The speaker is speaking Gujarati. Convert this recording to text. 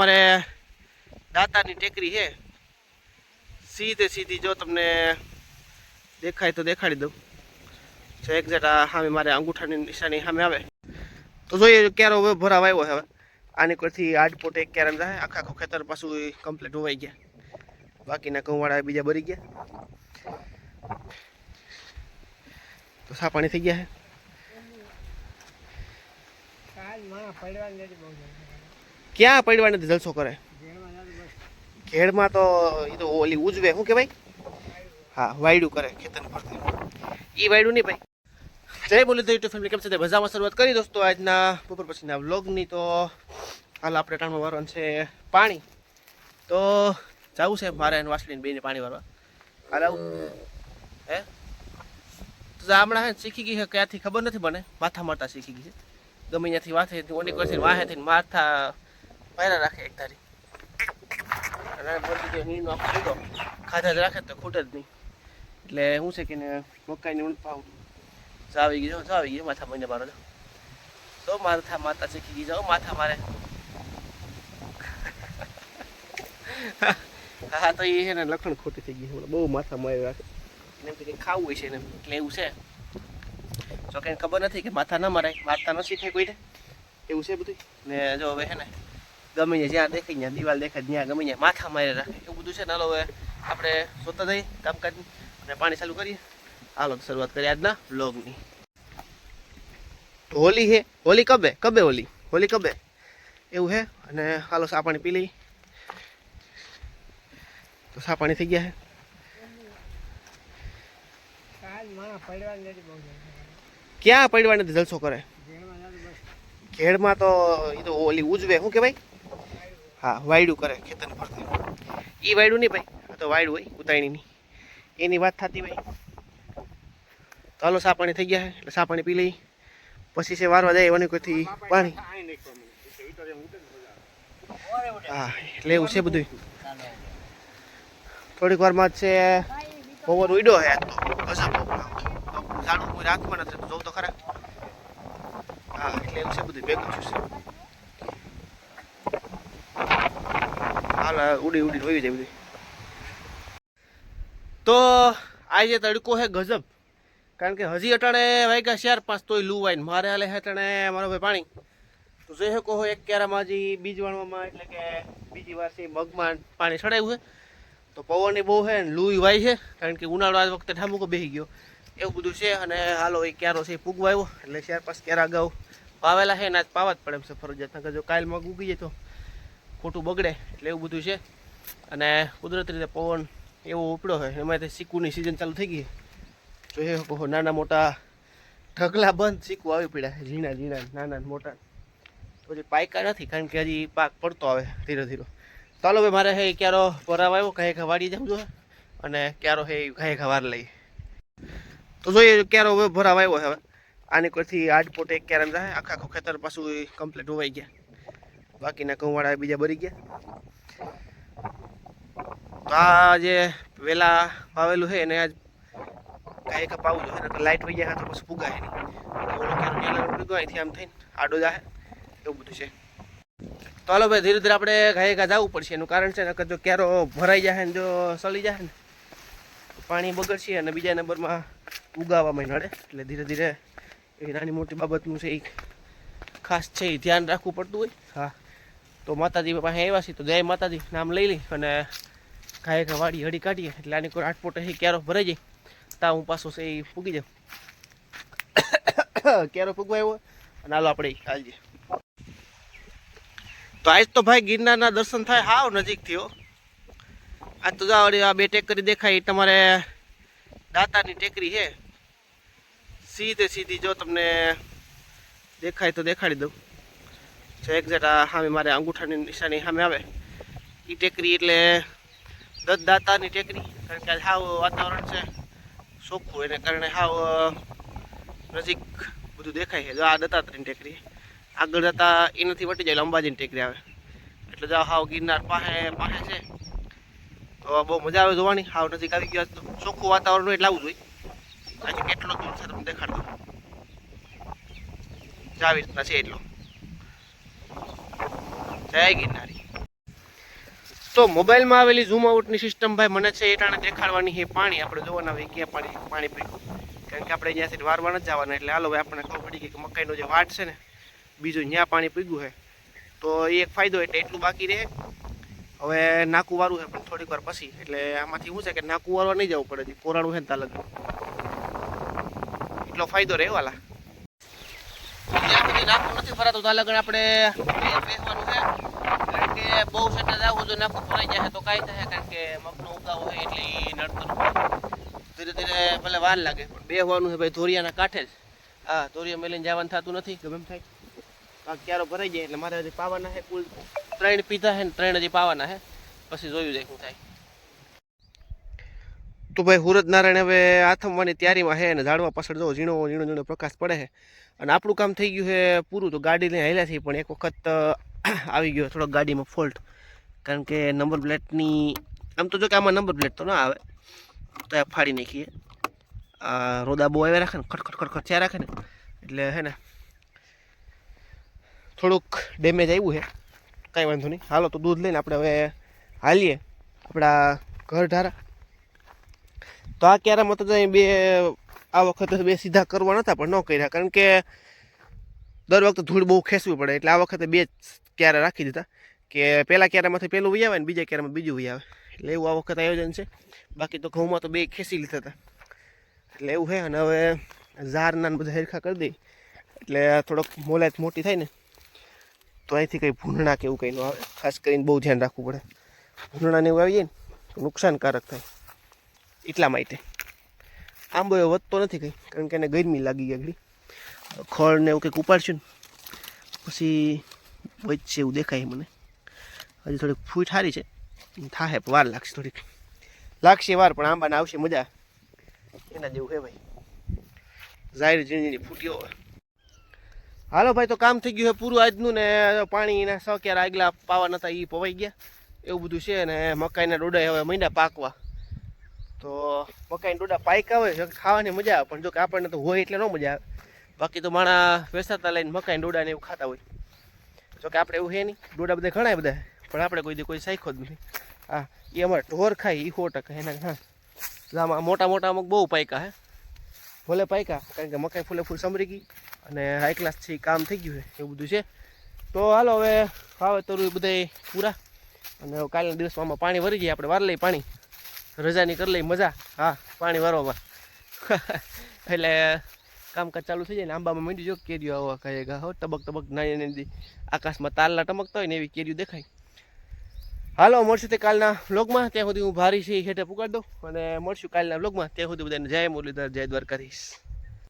અમારે દાતાની ટેકરી છે. સીધે સીધી જો તમને દેખાય તો દેખાડી દઉં. જો એક્ઝેક્ટ આ સામે મારે અંગૂઠાની નિશાની સામે આવે. તો જોઈએ ક્યારે હવે ભરાવ આવ્યો હવે. આની કોઈથી આઠ પોતે એક ક્યારે જાય આખા આખું ખેતર પાછું કમ્પ્લીટ હોવાઈ ગયા. બાકીના કંવાળા બીજા ભરી ગયા. તો સાપાણી થઈ ગયા છે. ક્યાં પડવા નથી જલસો કરે? ખેડમાં તો એ તો ઓલી ઉજવે, શું કહેવાય? હા, વાયડું કરે ખેતર ફરતી એ વાયડું નહીં ભાઈ. જય બોલી તો યુટ્યુબ ફેમિલી, કેમ છે મજામાં શરૂઆત કરી દોસ્તો આજના બપોર પછીના વ્લોગની તો હાલ આપણે ટાણમાં વારવાનું છે પાણી. તો જવું છે મારે એને વાસળીને બેને પાણી વારવા. હાલ આવું. હે? તો હમણાં હે શીખી ગઈ છે ક્યાંથી ખબર નથી મને. માથા મારતા શીખી ગઈ છે. ગમે ત્યાંથી વાથે, ઓની કરતી વાહેથી માથા પાયરા રાખે એક ધારી ખાધા જ રાખે તો, ખૂટે જ નહીં. એટલે શું છે કે મકાઈની ઊંટ પાવ જાવી ગઈ જાવી ગઈ માથા મહિને મારો તો માથા માતા શીખી ગઈ જાઓ માથા મારે. હા તો એ છે ને લખણ ખોટી થઈ ગઈ બહુ માથા મારી રાખે. એમ કે ખાવું હોય છે એને એટલે એવું છે. જો કંઈ ખબર નથી કે માથા ન મારાય માથા ન શીખે કોઈને. એવું છે બધું ને જો હવે છે ને ગમે ત્યાં જ્યાં દેખાય ત્યાં દિવાલ દેખાય ત્યાં ગમે ત્યાં માથા મારી રાખે એવું બધું છે ને હાલો હવે આપણે સોતા જઈ કામકાજ અને પાણી ચાલુ કરીએ. હાલો શરૂઆત કરીએ આજના બ્લોગની તો હોલી હે હોલી કબે કબે હોલી? હોલી કબે? એવું હે? અને હાલો સા પાણી પી લઈ તો સા પાણી થઈ ગયા હે? ક્યાં પડવા નથી જલસો કરે? ઘેડમાં તો એ તો ઓલી ઉજવે શું કહેવાય? હા, વાયડું કરે ખેતર પરથી એ વાયડું નહીં ભાઈ, આ તો વાયડું હોય ઉતાણીની એની વાત થતી ભાઈ તો હાલો સા પાણી થઈ ગયા એટલે સા પાણી પી લઈ પછી છે વારવા જાય એવાની કોઈથી પાણી. હા, એટલે એવું છે બધું થોડીક વારમાં છે, પવન ઉડ્યો હે તો. ગજબ ઝાડું કોઈ રાખવા નથી જોઉં તો ખરા. હા, એટલે એવું છે બધું ભેગું છે. હાલ ઉડી ઉડી વહી જાય બધી. તો આજે તડકો હે ગજબ. કારણ કે હજી અટાણે વાગ્યા ચાર પાંચ તોય લુવાઈને મારે હાલે અટાણે મારો ભાઈ પાણી. તો જે હે કહો એક ક્યારામાં હજી બીજ વાણવામાં, એટલે કે બીજી વાર છે મગમાં પાણી ચડાવ્યું છે. તો પવનની બહુ છે ને લુઈ વાય છે, કારણ કે ઉનાળો આ વખતે ઠામુકો બેસી ગયો. એવું બધું છે અને હાલો એ ક્યારો છે પૂગવાયો એટલે ચાર પાંચ ક્યારા અગાઉ પાવેલા છે ને આજ પાવા જ પડે એમ છે ફરજિયાત. કે જો કાલ મગ ઉગી જાય તો ખોટું બગડે એટલે એવું બધું છે. અને કુદરતી રીતે પવન એવો ઉપડ્યો હોય એમાં સિક્કુની સિઝન ચાલુ થઈ ગઈ. તો એ કહો નાના મોટા ઢગલા બંધ સિક્કુ આવી પડ્યા ઝીણા ઝીણા, નાના મોટા. હજી પાયકા નથી, કારણ કે હજી પાક પડતો આવે ધીરે ધીરે. ચાલો ભાઈ મારે હે ક્યારો ભરાવ આવ્યો કાંઈ ઘા વાડી જાઉં જોઈએ અને ક્યારો હે કાંઈ ઘા વાર લઈ. તો જોઈએ ક્યારો હવે ભરાવ આવ્યો હવે. આની કોઈથી એક ક્યારે જાય, આખા આખું ખેતર પાછું કમ્પ્લીટ હોવાઈ ગયા. બાકીના ઘઉંવાળા બીજા ભરી ગયા. આ જે વેલા વાવેલું છે એને આજ કાંઈ કપાવું જોઈએ નકર લાઇટ વહી જાય તો પછી ફૂગાય નહીં. ક્યારો અહીંથી આમ થઈને આડો જાય એવું બધું છે. તો હાલો ભાઈ, ધીરે ધીરે આપણે ઘાએ ઘા જવું પડશે. એનું કારણ છે નકર જો ક્યારો ભરાઈ જાય ને, જો સળી જાય ને પાણી બગડશે અને બીજા નંબરમાં ઉગાવવામાં નડે એટલે ધીરે ધીરે એ નાની મોટી બાબતનું છે એ ખાસ છે એ ધ્યાન રાખવું પડતું હોય. હા. તો માતાજી પાસે આવ્યા છીએ તો જય માતાજી, નામ લઈ લઈ અને ઘાય ઘા વાડી હળી કાઢીએ. એટલે આની કોઈ આઠ પોટે ક્યારો ભરાઈ જાય, તા હું પાછો છે એ ફૂગી જાઉં. ક્યારો ફૂગવા આવ્યો? અને હાલો આપણે હાલજે તો આજ તો ભાઈ ગિરનારના દર્શન થાય હાવ નજીક થયો. આ તો જાવ આ બે ટેકરી દેખાય તમારે દાતાની ટેકરી છે. સીધે સીધી જો તમને દેખાય તો દેખાડી દઉં. જો એક્ઝેક્ટ આ સામે મારે અંગૂઠાની નિશાની સામે આવે. એ ટેકરી એટલે દત્ત દાતાની ટેકરી. કારણ કે આજે હાવ વાતાવરણ છે. ચોખ્ખું એને કારણે હાવ નજીક બધું દેખાય છે. જો આ દત્તાત્રેયની ટેકરી. આગળ જતા એ નથી વટી જાય, અંબાજીની ટેકરી આવે. એટલે જો હાવ ગિરનાર પાસે પાસે છે, તો બહુ મજા આવે જોવાની. હાવ નજીક આવી ગયો તો ચોખ્ખું વાતાવરણ એટલે આવું જોઈએ આજે કેટલો દૂર છે, તમને દેખાડ દઉં. જો આવી રીતના છે એટલો. જય ગિરનારી. તો મોબાઈલમાં આવેલી ઝૂમ આઉટની સિસ્ટમ ભાઈ મને છે એટાણે દેખાડવાની છે પાણી. આપણે જોવાના હોય ક્યાં પાણી પાણી પીવું. કારણ કે આપણે ત્યાંથી વારવા નથી જવાના એટલે હાલો ભાઈ આપણને ખબર પડી ગઈ કે મકાઈનો જે વાટ છે ને, બીજું ત્યાં પાણી પીગું છે તો એ એક ફાયદો એટલે એટલું બાકી રહે. હવે નાકું વારું છે પણ થોડીક વાર પછી. એટલે આમાંથી શું છે કે નાકું વારવા નહીં જવું પડે કોરાણું છે ને તાલક એટલો ફાયદો રહે વાલા જ્યાં સુધી નાકું નથી ભરાતું ત્યાં લગન આપણે કે બહુ સેટે જવું જો નાકું ભરાઈ જશે તો કાંઈ થશે કારણ કે મગનો ઉગાવો હોય એટલે એ નડતું ધીરે ધીરે ભલે વાર લાગે પણ હોવાનું છે ભાઈ ધોરિયાના કાંઠે જ. હા ધોરિયા મેલીને જવાનું થતું નથી. ગમે એમ થાય. કાંક ક્યારો ભરાઈ જાય એટલે મારે હજી પાવાના છે કુલ. ત્રણ પીધા છે ને ત્રણ હજી પાવાના છે. પછી જોયું જાય શું થાય. તો ભાઈ હુરત નારાયણ હવે આથમવાની તૈયારીમાં છે અને ઝાડવા પાછળ જો ઝીણો ઝીણો ઝીણો પ્રકાશ પડે છે. અને આપણું કામ થઈ ગયું છે પૂરું તો ગાડી લઈને હાલ્યા છીએ પણ એક વખત આવી ગયો થોડોક ગાડીમાં ફોલ્ટ કારણ કે નંબર પ્લેટની આમ તો જો કે આમાં નંબર પ્લેટ તો ના આવે, તો એ ફાડી નાખીએ. આ રોદા બહુ આવ્યા રાખે ને ખટખટ ખટખટ થયા રાખે ને, એટલે હે ને, થોડુંક ડેમેજ આવ્યું છે. કાંઈ વાંધો નહીં. હાલો, તો દૂધ લઈને આપણે હવે હાલીએ આપણા ઘર ધારા. તો આ ક્યારે મતલબ બે, આ વખતે બે સીધા કરવા નતા પણ ન કર્યા. કારણ કે દર વખતે ધૂળ બહુ ખેંચવી પડે. એટલે આ વખતે બે ક્યારે રાખી દીધા. કે પહેલા ક્યારામાંથી પહેલું વહી આવે ને બીજા ક્યારામાં બીજું વહી આવે. એટલે એવું આ વખત આયોજન છે. બાકી તો ઘઉંમાં તો બે ખેંચી લીધા હતા. એટલે એવું છે અને હવે ઝારના બધા હેરખા કરી દઈ. એટલે થોડોક મોલાયત મોટી થાય ને, તો અહીંથી કંઈ ભૂંડણા કે એવું કંઈ ન આવે. ખાસ કરીને બહુ ધ્યાન રાખવું પડે. ભૂંડણા ને એવું આવી જાય ને તો નુકસાનકારક થાય. એટલા માટે. આંબો એ વધતો નથી કંઈ, કારણ કે એને ગરમી લાગી ગઈ આગળ. ખળ ને એવું કંઈક ઉપાડશું ને, પછી વચ્ચે એવું દેખાય મને. હજી થોડીક ફૂટ સારી છે. થાય વાર લાગશે થોડીક. લાગશે વાર, પણ આંબાને આવશે મજા. એના જેવું હે ભાઈ. જાહેર ઝીણી ફૂટ્યો હાલો ભાઈ, તો કામ થઈ ગયું છે પૂરું આજનું ને પાણી એના સો ક્યારે આગલા પાવા નતા એ પવાઈ ગયા. એવું બધું છે ને, મકાઈના ડોડા હવે મહિના પાકવા. તો મકાઈના ડોડા પાક્યા આવે ખાવાની મજા આવે, પણ જો કે આપણને તો હોય એટલે ન મજા આવે. બાકી તો માણા વેસાતા લઈને મકાઈ ડોડા ને એવું ખાતા હોય. જોકે આપણે એવું હે નહીં, ડોડા બધા ઘણા બધા પણ આપણે કોઈ દી કોઈ સાયખો જ નથી. હા એ અમારે ઢોર ખાય એ સો ટકા એના, હા. આમાં મોટા મોટા અમુક બહુ પાયકા હે. ભલે પાયકા, કારણ કે મકાઈ ફૂલે ફૂલ સમરી ગઈ અને હાઈ ક્લાસથી કામ થઈ ગયું છે એવું બધું છે. તો હાલો હવે વાવેતર બધા પૂરા. અને કાલના દિવસમાં આમાં પાણી વરી જાય આપણે વાર લઈ પાણી. રજાની કરી લઈ મજા. હા, પાણી વારવામાં એટલે કામકાજ ચાલુ થઈ જાય ને આંબામાં માંડી જો કેરીઓ આવા કહે ગા. હો ટબક તબક નાની નાની આકાશમાં તારલા ટમકતા હોય ને એવી કેરીઓ દેખાય. હાલો, મળશું તે કાલના વ્લોગમાં. ત્યાં સુધી હું ભારી છે હેઠે પુગાડ દઉં. અને મળશું કાલના વ્લોગમાં. ત્યાં સુધી બધાને જય મુરલીધર, જય દ્વારકાધીશ.